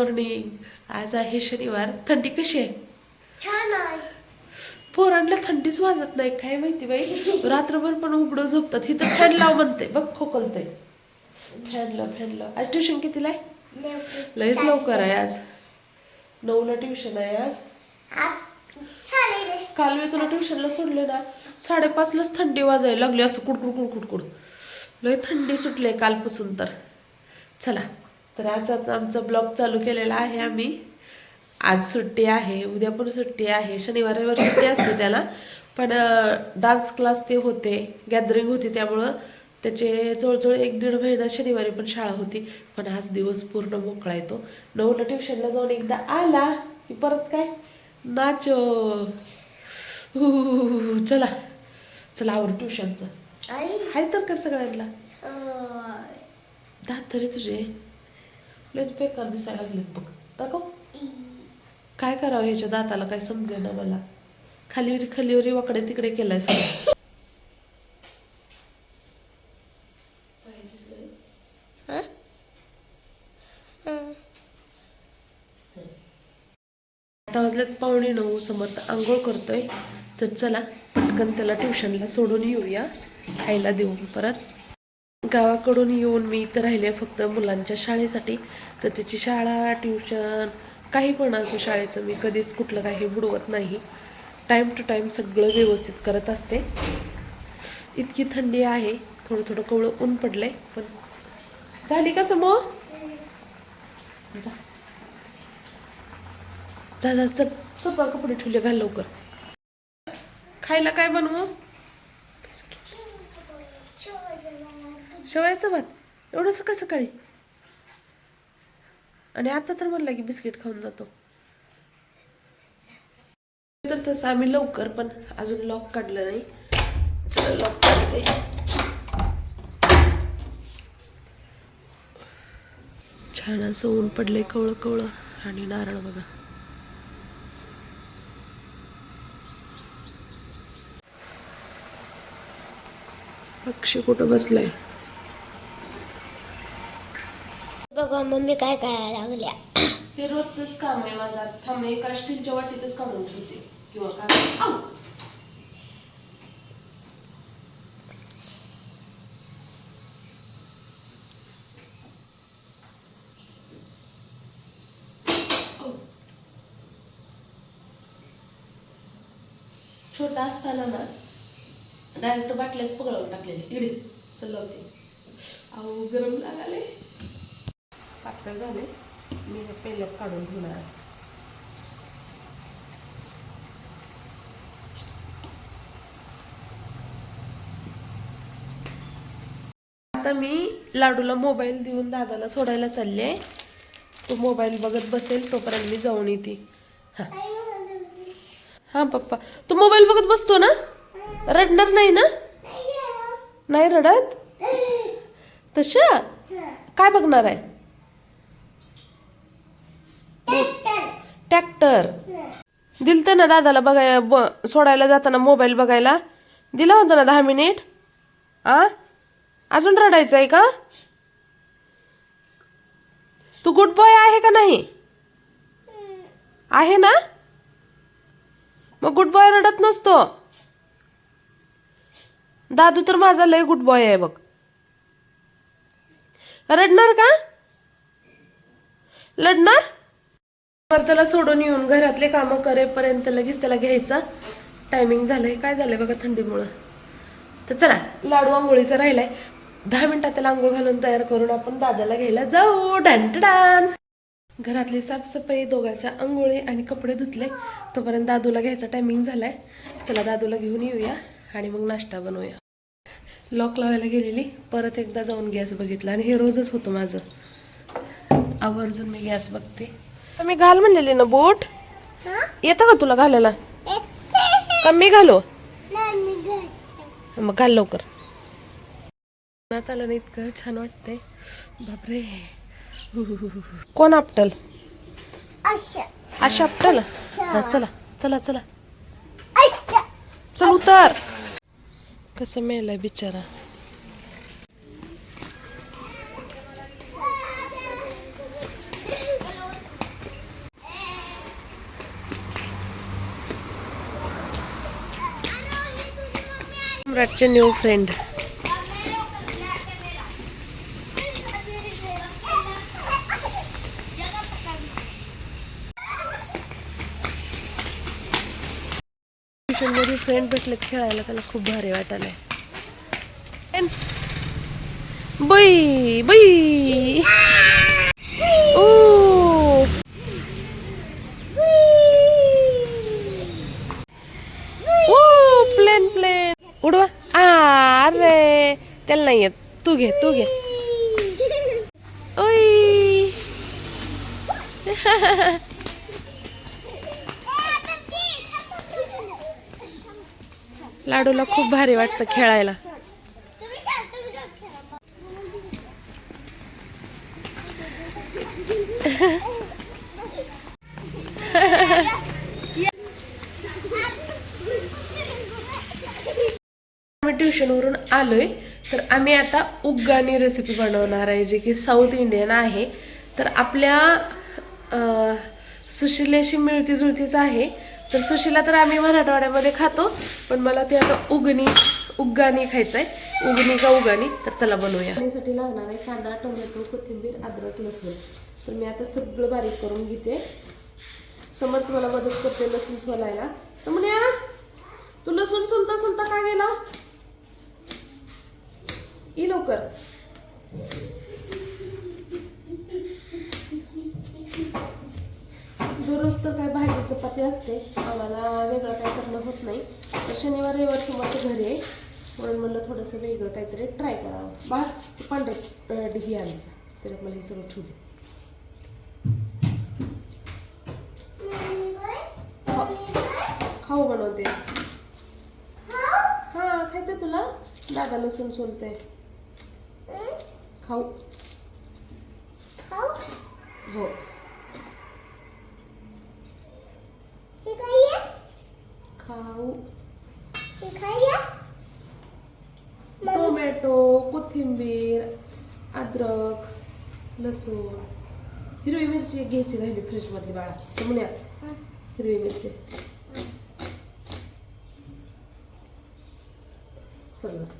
Morning आज आहे शनिवार. थंडी कशी आहे? छान आहे. पोरांना थंडीच वाजत नाही. काय माहिती बाई? रात्रभर पण उघडं झोपतात. इथं फॅन लाव म्हणते. बघ खोकलते फॅन लाव फॅन लाव. आज ट्युशन कितीला आहे? लयच लवकर आहे आज. नऊला ट्युशन आहे आज. काल मी तुला ट्युशनला सोडले ना साडेपाचलाच थंडी वाजायला लागली. असं कुडकुड कुडकुड कुड लय थंडी सुटले कालपासून तर. चला. तर आज आमचा ब्लॉग चालू केलेला आहे आम्ही. आज सुट्टी आहे उद्या पण सुट्टी आहे. शनिवार रविवार सुट्टी असते त्याला. पण डान्स क्लास ते होते गॅदरिंग होती त्यामुळं. त्याचे जवळजवळ एक दीड महिना शनिवारी पण शाळा होती. पण आज दिवस पूर्ण मोकळा येतो नऊला ट्युशनला जाऊन एकदा आला की परत काय? नाचो. चला. चला आवर ट्युशनचं आई. हाय तर कर सगळ्यांना. दात तरी तुझे. लयच बेकार दिसायला लागलेत बघ. दाखव. काय करावं ह्याच्या दाताला काय समजे ना मला. खालीवरी खालीवरी वाकडे तिकडे केलाय सगळं. हं? हं. आता वाजल्यात पावणे नऊ. समर्थ आंघोळ करतोय. तर चला पटकन त्याला ट्युशनला सोडून येऊया. खायला देऊन परत. गावाकडून येऊन मी इथं राहिले फक्त मुलांच्या शाळेसाठी. तर त्याची शाळा ट्युशन काही पण असो शाळेचं मी कधीच कुठलं काही बुडवत नाही. टाईम टू टाईम सगळं व्यवस्थित करत असते. इतकी थंडी आहे थोडं थोडं कवळं ऊन पडलं आहे पण झाली का समो? जा. जा जा चल. सोपा कपडे ठेवले घाल लवकर. खायला काय बनवू? शेवयाचं भात. एवढं सकाळ सकाळी. आणि आता तर म्हणलं की बिस्किट खाऊन जातो. तर तसं आम्ही लवकर पण अजून लॉक काढलं नाही. चला लॉक काढते. छान असं ऊन पडलंय कवळं कवळं आणि नारळ बघा. पक्षी कुठं बसलाय? बघा मम्मी काय करायला लागल्या. हे रोजच काम आहे माझा. थांब एका स्टीलच्या वाटीतच काढून ठेवते. किंवा काय? छोटा असताना ना डायरेक्ट बाटल्याच पकडून टाकलेले. इकडे चल होते अहो गरम लागाले पातळ झाले. मी हे पहिल्यात काढून ठेवणार आहे. आता मी लाडूला मोबाईल देऊन दादाला सोडायला चालले. आहे तो मोबाईल बघत बसेल तोपर्यंत मी जाऊन येते. हा. हा पप्पा. तू मोबाईल बघत बसतो ना? रडणार नाही ना? नाही रडत? तशा? काय बघणार आहे? डॉक्टर. दिलतं ना दादाला बघाय ब- सोडायला जाताना मोबाईल बघायला? दिला होता ना दहा मिनिट आ? अजून रडायचं आहे का? तू गुड बॉय आहे का नाही? आहे ना? मग गुड बॉय रडत नसतो. दादू तर माझा लय गुड बॉय आहे बघ. रडणार का? लढणार? तर त्याला सोडून येऊन घरातले कामं करेपर्यंत लगेच त्याला घ्यायचा टायमिंग झालंय. काय झालंय बघा थंडीमुळं. तर चला लाडू आंघोळीचा राहिलाय. दहा मिनिटात त्याला आंघोळ घालून तयार करून आपण दादाला घ्यायला जाऊ. डान घरातली साफसफाई दोघांच्या आंघोळी आणि कपडे धुतले तोपर्यंत दादूला घ्यायचा टायमिंग झालाय. चला दादूला घेऊन येऊया आणि मग नाश्ता बनवूया. लॉक लावायला गेलेली. परत एकदा जाऊन गॅस बघितला आणि हे रोजच होतं माझं. आवर्जून मी गॅस बघते. मी घाल म्हणलेली ना बोट. येतं का तुला घालायला? का मी घालो? मग घाल लवकर. आलं ना इतकं छान वाटतंय. बापरे. कोण आपटल? अशा आशा आपटल? हा चला चला चला. चल उतर. कसं मेलाय बिचारा? सम्राटचे न्यू फ्रेंड फ्रेंड भेटलेत खेळायला त्याला खूप भारी वाटायला बाई बाई! नाही येत तू घे तू घे. ओय. लाडूला खूप भारी वाटतं खेळायला. आम्ही ट्युशनवरून आलोय. तर आम्ही आता उग्गानी रेसिपी बनवणार आहे जे की साऊथ इंडियन आहे. तर आपल्या सुशिलेशी मिळती जुळतीच आहे. तर सुशिला तर आम्ही मराठवाड्यामध्ये खातो पण मला ते आता उगणी उग्गानी खायचं आहे उगणी का उगानी? तर चला बनवूया. साठी लागणार आहे कांदा टोमॅटो कोथिंबीर अद्रक लसूण. तर मी आता सगळं बारीक करून घेते. समर तुम्हाला मदत करते लसूण सोलायला. समन्या तू लसूण सुलता सुलता काय गेला? ये लवकर. दररोज तर काय भाजी चपाती असते. आम्हाला वेगळं काय करणं होत नाही. तर शनिवार रविवार समोरच्या घरी आहे. म्हणून म्हणलं थोडंसं वेगळं काहीतरी ट्राय करावं. बा पांढरे डिही आणायचा. त्याच्यात मला हे सगळं ठेवू दे. खाऊ- खाऊ? बनवते हा खायचं तुला? दादा लसूण सोलते खाऊ. हो. खाऊ. टोमॅटो कोथिंबीर अद्रक लसूण. हिरवी मिरची घ्यायची राहिली फ्रीजमधली बाळा. समण्यात हिरवी मिरची. सगळं.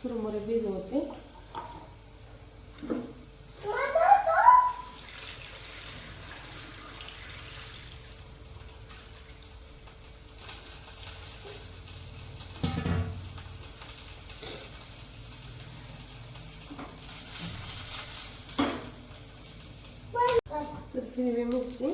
চুরমরে ভিজেছে Сергей Мукси.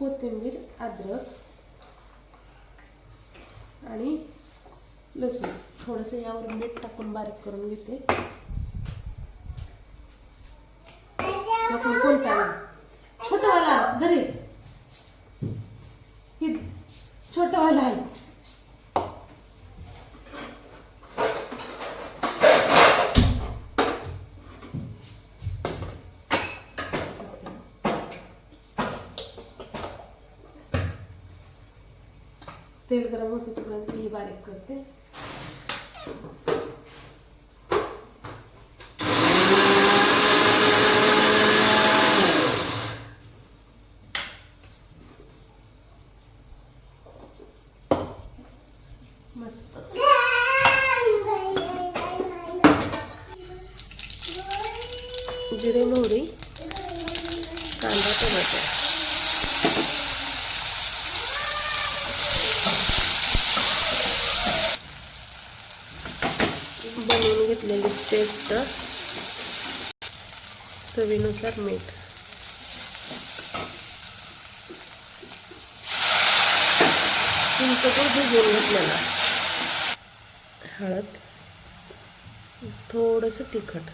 Готемир, адрък. आणि लसूण. थोडंसं यावर मीठ टाकून बारीक करून घेते. आपण कोणता? छोटावाला वाला छोटावाला ही आहे. तेल गरम होते तोपर्यंत मी बारीक करते. जिरे मोहरी कांदा टोमॅटो बनवून घेतलेली पेस्ट चवीनुसार मीठ. चिंचगूळ भिजवून घेतलेला हळद. थोडंसं तिखट.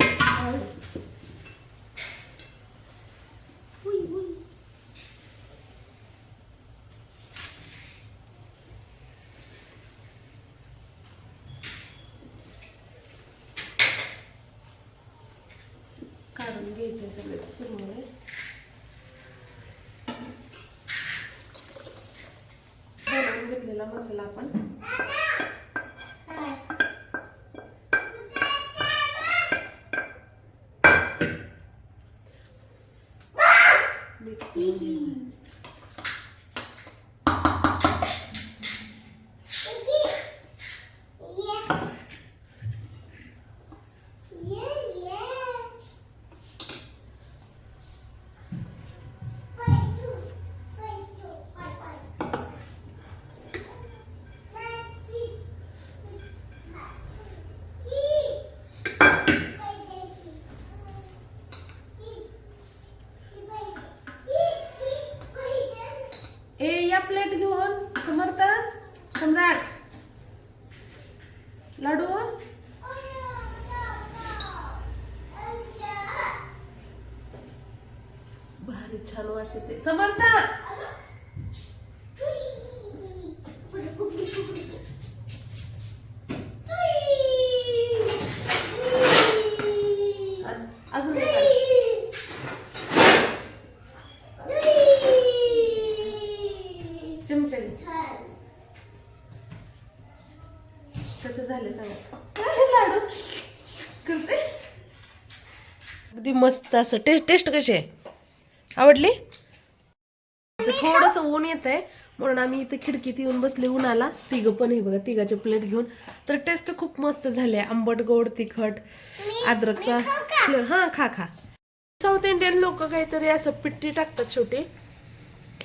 काढून घ्यायचं सगळं चुरमुरे बनवून घेतलेला मसाला आपण. लाडू? भारी छान वास समर्थ अन- अजून एक आण. चमचा घे कसं झालं सांगा. लाडू. करते. अगदी मस्त असं टेस्ट टेस्ट कशी आहे? आवडली? थोडस ऊन येत आहे म्हणून आम्ही इथे खिडकीत येऊन बसले उन्हाला. तिघं पण हे बघा तिघाचे प्लेट घेऊन. तर टेस्ट खूप मस्त झाली आहे आंबट गोड तिखट अद्रकचा. हा खा खा. साऊथ इंडियन लोक काहीतरी असं पिट्टी टाकतात शेवटी.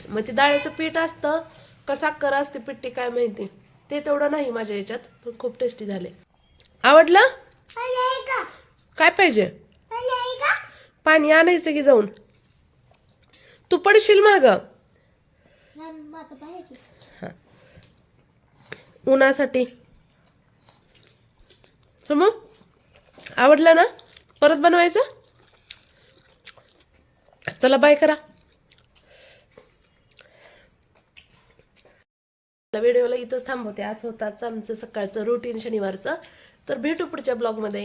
मग ते डाळीचं पीठ असतं का साखर असते पिट्टी काय माहिती. ते तेवढं नाही माझ्या याच्यात पण खूप टेस्टी झाले. आवडलं? काय पाहिजे? पाणी आणायचं की जाऊन? तू पडशील माग. उन्हासाठी. मग आवडलं ना? परत बनवायचं? चला बाय करा. व्हिडिओला इथंच थांबवते. असं होताच आमचं सकाळचं रुटीन शनिवारचं. तर भेटू पुढच्या ब्लॉगमध्ये